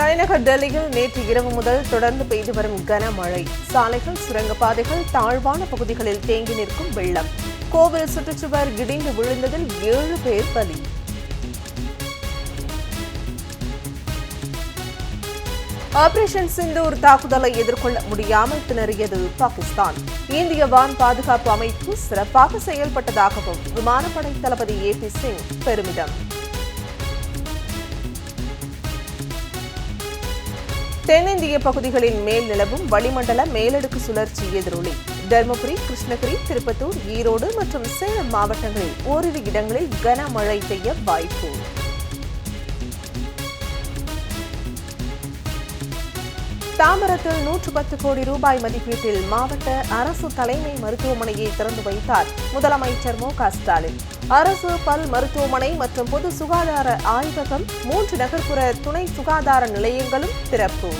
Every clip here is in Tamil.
தலைநகர் டெல்லியில் நேற்று இரவு முதல் தொடர்ந்து பெய்து வரும் கனமழை. சாலைகள் சுரங்கப்பாதைகள் தாழ்வான பகுதிகளில் தேங்கி நிற்கும் வெள்ளம். கோவில் சுற்றுச்சுவர் இடிந்து விழுந்ததில் ஏழு பேர் பலி. ஆபரேஷன் சிந்தூர் தாக்குதலை எதிர்கொள்ள முடியாமல் திணறியது பாகிஸ்தான். இந்திய வான் பாதுகாப்பு அமைப்பு சிறப்பாக செயல்பட்டதாகவும் விமானப்படை தளபதி ஏ பி சிங் பெருமிதம். தென்னிந்திய பகுதிகளின் மேல் நிலவும் வளிமண்டல மேலடுக்கு சுழற்சி எதிரொலி. தருமபுரி கிருஷ்ணகிரி திருப்பத்தூர் ஈரோடு மற்றும் சேலம் மாவட்டங்களில் ஓரிரு இடங்களில் கனமழை பெய்ய வாய்ப்பு. தாம்பரத்தில் நூற்று பத்து கோடி ரூபாய் மதிப்பீட்டில் மாவட்ட அரசு தலைமை மருத்துவமனையை திறந்து வைத்தார் முதலமைச்சர் மு க ஸ்டாலின். அரசு பல் மருத்துவமனை மற்றும் பொது சுகாதார ஆய்வகம் மூன்று நகர்ப்புற துணை சுகாதார நிலையங்களும் திறப்பு.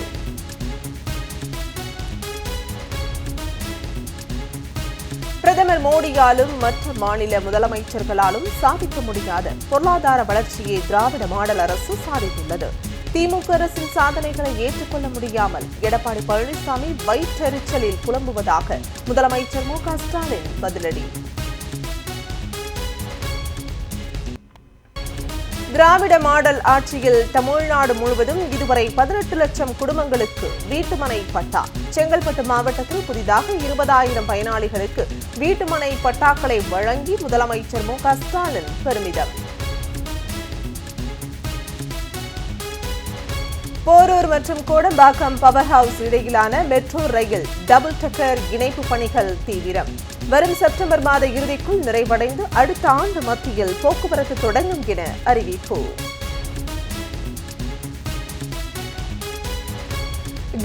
பிரதமர் மோடியாலும் மற்ற மாநில முதலமைச்சர்களாலும் சாதிக்க முடியாத பொருளாதார வளர்ச்சியை திராவிட மாடல் அரசு சாதித்துள்ளது. திமுக அரசின் சாதனைகளை ஏற்றுக்கொள்ள முடியாமல் எடப்பாடி பழனிசாமி வயிற்றெரிச்சலில் புலம்புவதாக முதலமைச்சர் மு க ஸ்டாலின் பதிலடி. திராவிட மாடல் ஆட்சியில் தமிழ்நாடு முழுவதும் இதுவரை பதினெட்டு லட்சம் குடும்பங்களுக்கு வீட்டுமனை பட்டா. செங்கல்பட்டு மாவட்டத்தில் புதிதாக இருபதாயிரம் பயனாளிகளுக்கு வீட்டுமனை பட்டாக்களை வழங்கி முதலமைச்சர் மு க ஸ்டாலின் பெருமிதம். போரூர் மற்றும் கோடம்பாக்கம் பவர் ஹவுஸ் இடையிலான மெட்ரோ ரயில் டபுள் டக்கர் இணைப்பு பணிகள் தீவிரம். வரும் செப்டம்பர் மாத இறுதிக்குள் நிறைவடைந்து அடுத்த ஆண்டு மத்தியில் போக்குவரத்து தொடங்கும் என அறிவிப்பு.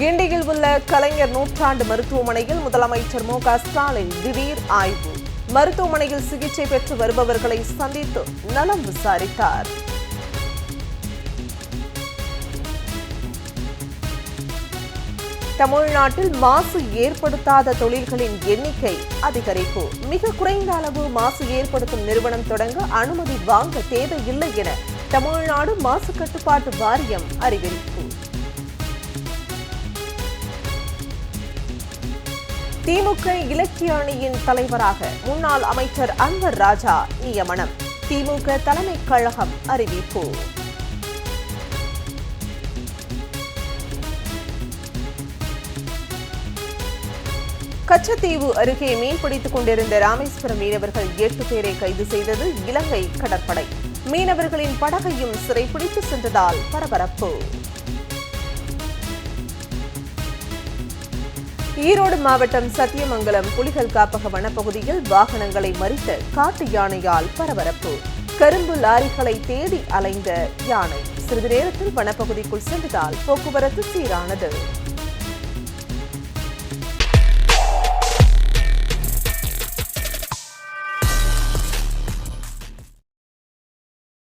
கிண்டியில் உள்ள கலைஞர் நூற்றாண்டு மருத்துவமனையில் முதலமைச்சர் மு க ஸ்டாலின் திடீர் ஆய்வு. மருத்துவமனையில் சிகிச்சை பெற்று வருபவர்களை சந்தித்து நலம் விசாரித்தார். தமிழ்நாட்டில் மாசு ஏற்படுத்தாத தொழில்களின் எண்ணிக்கை அதிகரிப்பு. மிக குறைந்த அளவு மாசு ஏற்படுத்தும் நிறுவனம் தொடங்க அனுமதி வாங்க தேவையில்லை என தமிழ்நாடு மாசு கட்டுப்பாட்டு வாரியம் அறிவிப்பு. திமுக இலக்கிய அணியின் தலைவராக முன்னாள் அமைச்சர் அன்வர் ராஜா நியமனம். திமுக தலைமைக் கழகம் அறிவிப்பு. கச்சத்தீவு அருகே மீன்பிடித்துக் கொண்டிருந்த ராமேஸ்வரம் மீனவர்கள் எட்டு பேரை கைது செய்தது இலங்கை கடற்படை. மீனவர்களின் படகையும் சிறைப்பிடித்து சென்றதால் பரபரப்பு. ஈரோடு மாவட்டம் சத்தியமங்கலம் புலிகள் காப்பக வனப்பகுதியில் வாகனங்களை மறித்த காட்டு யானையால் பரபரப்பு. கரும்பு லாரிகளை தேடி அலைந்த யானை சிறிது நேரத்தில் வனப்பகுதிக்குள் சென்றதால் போக்குவரத்து சீரானது.